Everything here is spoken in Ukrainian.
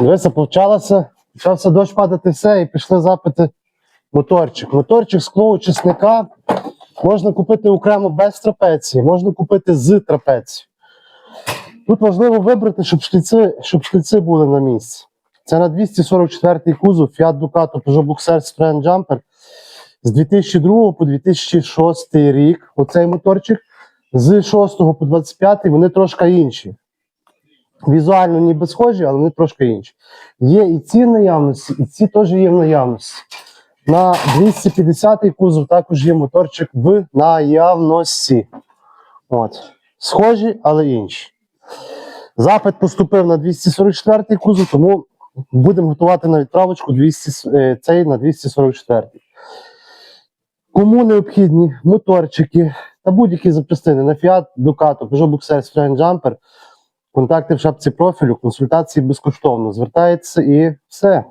Дивися, почалося, почався дощ падати все, і пішли запити моторчик. Моторчик скло чесника можна купити окремо без трапеції, можна купити з трапеції. Тут важливо вибрати, щоб шліци, щоб шліци були на місці. Це на 244 кузов Fiat Ducato Peugeot Boxer Sprint Jumper з 2002 по 2006 рік. Оцей моторчик. З 6 по 25 вони трошки інші. Візуально ніби схожі, але вони трошки інші. Є і ці в наявності, і ці теж є в наявності. На 250-й кузов також є моторчик в наявності. От. Схожі, але інші. Запит поступив на 244-й кузов, тому будемо готувати на відправочку 200, е, цей на 244-й. Кому необхідні моторчики та будь-які запчастини на Fiat, Ducato, Peugeot Boxer, Sprint Jumper, контакти в шапці профілю, консультації безкоштовно. Звертається і все.